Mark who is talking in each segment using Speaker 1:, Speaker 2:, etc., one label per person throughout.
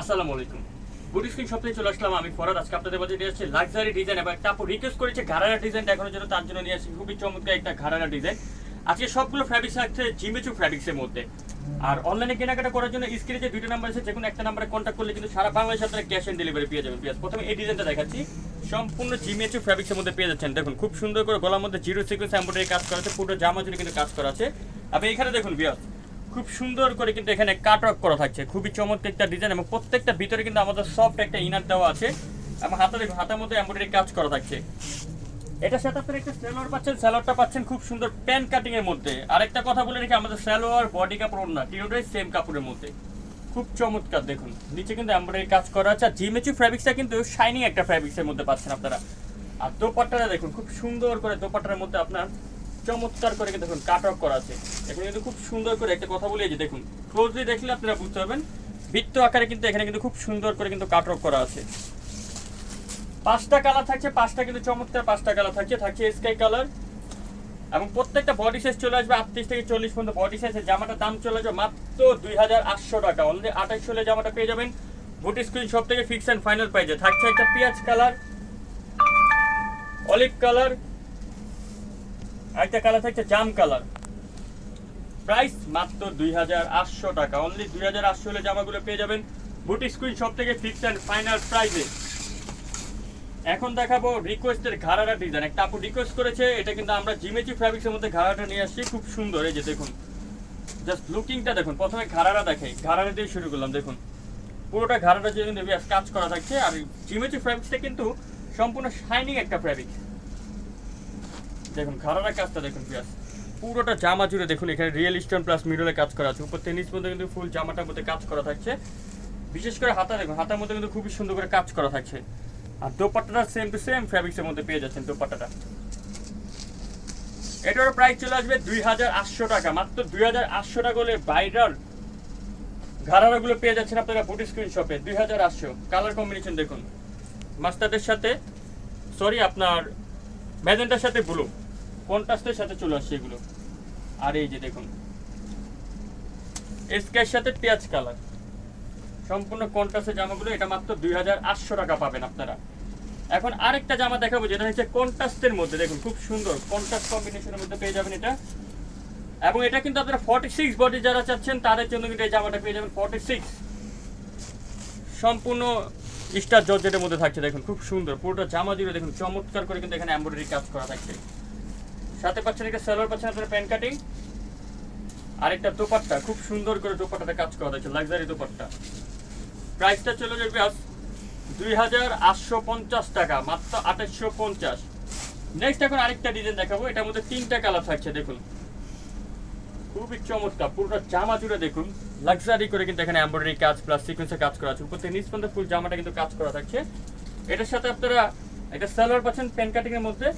Speaker 1: আসসালামু আলাইকুম। বুটি স্ক্রিন সপ্তাহে চলে আসলাম। আমি ফরাদ। আজকে আপনাদের মধ্যে নিয়ে আসছি লাক্সারি ডিজাইন এবং একটা আপু রিকোয়েস্ট করেছে ঘাড়ারা ডিজাইন দেখানোর জন্য, তার জন্য নিয়ে আসছি খুবই চমৎকার একটা ঘাড়ারা ডিজাইন আজকে সবগুলো ফ্যাব্রিক্স আছে জিমেচু ফ্যাব্রিক্সের মধ্যে। আর অনলাইনে কেনাকাটা করার জন্য স্ক্রিনে যে দুটো নাম্বার আছে, যে কোনো একটা নাম্বারে কন্ট্যাক্ট করলে কিন্তু সারা বাংলাদেশে ক্যাশ অন ডেলিভারি পেয়ে যাবেন। পিয়াজ, প্রথমে এই ডিজাইনটা দেখাচ্ছি। সম্পূর্ণ জিমেচু ফ্যাব্রিক্সের মধ্যে পেয়ে যাচ্ছেন। দেখুন, খুব সুন্দর করে গলার মধ্যে জিরো সিকোয়েন্স এমব্রয়ডারি কাজ করা আছে, পুরো জামা জুড়ে কিন্তু কাজ করা আছে। আপনি এখানে দেখুন বিয়াস খুব সুন্দর করে কিন্তু এখানে কাট ওয়ার্ক করা থাকছে। খুবই চমৎকার একটা ডিজাইন এবং প্রত্যেকটা ভিতরে কিন্তু আমাদের সফট একটা ইনার দেওয়া আছে এবং হাতে দেখুন হাতের মধ্যে এমব্রয়ডারি কাজ করা থাকছে। এটার সাথে আপনারা একটা স্যালোয়ার পাচ্ছেন। স্যালোয়ারটা পাচ্ছেন খুব সুন্দর প্যান কাটিং এর মধ্যে। আরেকটা কথা বলে রেখে আমাদের স্যালোয়ার বডি কাপড় না তিনটাই সেম কাপড়ের মধ্যে। খুব চমৎকার, দেখুন। নিচে কিন্তু এমব্রয়ডারি কাজ করা আছে। আর জিমেচু ফ্যাব্রিক্সটা কিন্তু শাইনিং একটা ফ্যাব্রিক্সের মধ্যে পাচ্ছেন আপনারা। আর দোপাট্টাটা দেখুন, খুব সুন্দর করে দোপাট্টার মধ্যে আপনার চমৎকার করে দেখুন কাট অফ করা আছে। এখানে কিন্তু খুব সুন্দর করে একটা কথা বলে যে দেখুন ক্লোজলি দেখলে আপনারা বুঝতে পারবেন, বৃত্ত আকারে কিন্তু এখানে কিন্তু খুব সুন্দর করে কিন্তু কাট অফ করা আছে। পাঁচটা কালার থাকছে, পাঁচটা কিন্তু চমৎকার পাঁচটা কালার থাকছে থাকছে স্কাই কালার এবং প্রত্যেকটা বডি সাইজ চলে আসবে আটত্রিশ থেকে চল্লিশ পর্যন্ত বডি সাইজের জামাটার দাম চলে আসবে মাত্র দুই হাজার আটশো টাকা। অলরেডি আঠাশ হলে জামাটা পেয়ে যাবেন। বুটি স্ক্রিন সব থেকে ফিক্স অ্যান্ড ফাইনাল প্রাইজে থাকছে একটা পেঁয়াজ কালার অলিভ কালার একটা কালার থাকছে জাম কালার প্রাইস মাত্র দুই হাজার আটশো টাকা। অনলি দুই হাজার আটশো হলে জামাগুলো পেয়ে যাবেন। বুটি স্ক্রিন সব থেকে ফিক্স অ্যান্ড ফাইনাল প্রাইজে এখন দেখাবো রিকোয়েস্টের ঘাড়াটা ডিজাইন একটা আপু রিকোয়েস্ট করেছে, এটা কিন্তু আমরা জিমেচি ফ্যাব্রিক্সের মধ্যে ঘাড়াটা নিয়ে আসছি। খুব সুন্দর, এই যে দেখুন। জাস্ট লুকিংটা দেখুন। প্রথমে ঘাড়াটা দেখাই। ঘাড়াটা দিয়ে শুরু করলাম, দেখুন। পুরোটা ঘাড়াটা যে কাজ করা থাকছে। আর জিমেচি ফ্যাব্রিক্সটা কিন্তু সম্পূর্ণ শাইনিং একটা ফ্যাব্রিক্স দেখুন ঘাড়াটা কাজটা দেখুন পিয়াস পুরোটা জামা জুড়ে দেখুন, এখানে রিয়েল স্টোন প্লাস মিডলে কাজ করা আছে। উপর থেকে নিচ পর্যন্ত কিন্তু ফুল জামাটার মধ্যে কাজ করা থাকছে। বিশেষ করে হাতা দেখুন, হাতার মধ্যে কিন্তু খুবই সুন্দর করে কাজ করা থাকছে। আর দোপাট্টাটা সেম টু সেম ফ্যাব্রিক্সের মধ্যে পেয়ে যাচ্ছেন দোপাট্টাটা। এটার প্রাইস চলে আসবে দুই হাজার আটশো টাকা। মাত্র দুই হাজার আটশো টাকা হলে বাইরার ঘাড়ারাগুলো পেয়ে যাচ্ছেন আপনারা বুটি স্ক্রিন শপে দুই হাজার আটশো। কালার কম্বিনেশন দেখুন। মাস্টারদের সাথে সরি আপনার ম্যাজেন্টার সাথে ব্লু কন্ট্রাস্টের সাথে চলে আসছে এগুলো। আর এই যে দেখুন। এসকের সাথে পেঁয়াজ কালার। সম্পূর্ণ কন্ট্রাস্টের জামাগুলো, এটা মাত্র দুই হাজার আটশো টাকা পাবেন আপনারা। এখন আরেকটা জামা দেখাবো, যেটা হচ্ছে কন্ট্রাস্টের মধ্যে। দেখুন, খুব সুন্দর কন্ট্রাস্ট কম্বিনেশনের মধ্যে পেয়ে যাবেন এটা। এবং এটা কিন্তু আপনারা ফর্টি সিক্স বডি যারা চাচ্ছেন, তাদের জন্য কিন্তু এই জামাটা পেয়ে যাবেন ফর্টি সিক্স সম্পূর্ণ স্টার জর্জেটের মধ্যে থাকছে, দেখুন, খুব সুন্দর। পুরোটা জামা জুড়ে দেখুন, চমৎকার করে কিন্তু এখানে এমব্রয়ডারি কাজ করা থাকছে। সাথে পাচ্ছেন একটা সালোয়ার পাচ্ছেন আপনারা প্যান্ট কাটিং। আরেকটা দোপাট্টা, খুব সুন্দর করে দোপাট্টাতে কাজ করা থাকছে লাক্সারি দোপাট্টা। প্রাইসটা চলে যাবে আজ দুই হাজার আটশো পঞ্চাশ টাকা, মাত্র আঠাশশো পঞ্চাশ। নেক্সট এখন আরেকটা ডিজাইন দেখাবো, এটার মধ্যে তিনটা কালার থাকছে, দেখুন। খুবই চমৎকার, পুরোটা জামা জুড়ে দেখুন। লাক্সারি করে কিন্তু এখানে এমব্রয়ডারি কাজ প্লাস সিকোয়েন্সের কাজ করা আছে। উপর থেকে নিচ পর্যন্ত ফুল জামাটা কিন্তু কাজ করা থাকছে। এটার সাথে আপনারা একটা সালোয়ার পাচ্ছেন প্যান কাটিং এর মধ্যে।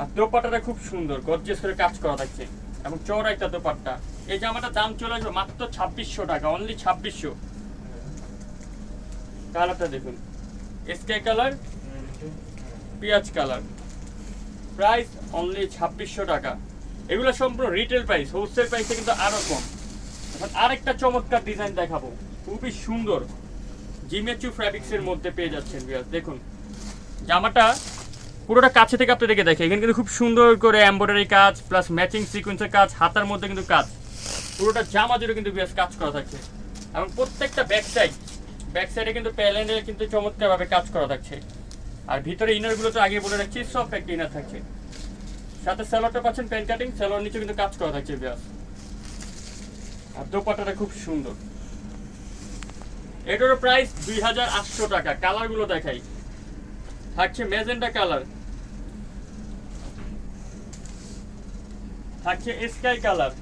Speaker 1: আর দোপাট্টাটা খুব সুন্দর গর্জিয়াস করে কাজ করা থাকছে। এবং চওড়া একটা দোপাট্টা। এই জামাটার দাম চলে আসবে মাত্র ছাব্বিশশো টাকা অনলি ছাব্বিশশো। কালারটা দেখুন। স্কাই কালার পেঁয়াজ কালার প্রাইস অনলি ছাব্বিশশো টাকা। এগুলো সম্পূর্ণ রিটেল প্রাইস হোলসেল প্রাইসে কিন্তু আরও কম। এখন আরেকটা চমৎকার ডিজাইন দেখাবো। খুবই সুন্দর। জিমেচু ফ্যাব্রিক্সের মধ্যে পেয়ে যাচ্ছেন দেখুন। জামাটা পুরোটা কাছে থেকে আপনি দেখে দেখে। এখানে কিন্তু খুব সুন্দর করে এমব্রয়ডারি কাজ প্লাস ম্যাচিং সিকোয়েন্সের কাজ, হাতার মধ্যে কিন্তু কাজ। পুরোটা জামা জুড়ে কিন্তু বেশ কাজ করা থাকছে। এবং প্রত্যেকটা ব্যাক সাইড ব্যাক সাইডে কিন্তু প্যালেন্ডে কিন্তু চমৎকারভাবে কাজ করা থাকছে। আর ভিতরে ইনারগুলো তো আগে বলে রাখছি সব একটা ইনার থাকছে। সাথে স্যালোয়ারটা পাচ্ছেন প্যান্ট কাটিং স্যালোয়ার নিচে কিন্তু কাজ করা থাকছে ব্যাস। আর দোপাট্টাটা খুব সুন্দর। এটারও প্রাইস দুই হাজার আটশো টাকা। কালারগুলো দেখাই। থাকছে ম্যাজেন্টা কালার। থাকছে স্কাই কালার।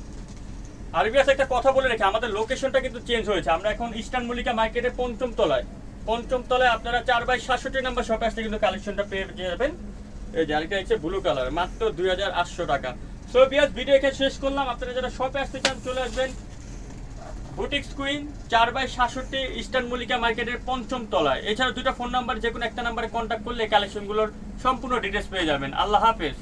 Speaker 1: আরবিয়াস একটা কথা বলে রেখে, আমাদের লোকেশনটা কিন্তু চেঞ্জ হয়েছে। আমরা এখন ইস্টার্ন মল্লিকা মার্কেটে পঞ্চম তলায়। পঞ্চম তলায় আপনারা চার বাই সাতষট্টি নাম্বার শপে আসলে কিন্তু কালেকশনটা পেয়ে যাবেন। এই আরেকটা হচ্ছে ব্লু কালার মাত্র দুই হাজার আটশো টাকা। সো বিয়াস ভিডিও এখানে শেষ করলাম। আপনারা যারা শপে আসতে চান, চলে আসবেন। বুটিক্স কুইন, চার বাই সাতষট্টি ইস্টার্ন মল্লিকা মার্কেটের পঞ্চম তলায়। এছাড়া দুটো ফোন নাম্বার যে কোনো একটা নাম্বারে কন্ট্যাক্ট করলে কালেকশনগুলোর সম্পূর্ণ ডিটেলস পেয়ে যাবেন। আল্লাহ হাফেজ।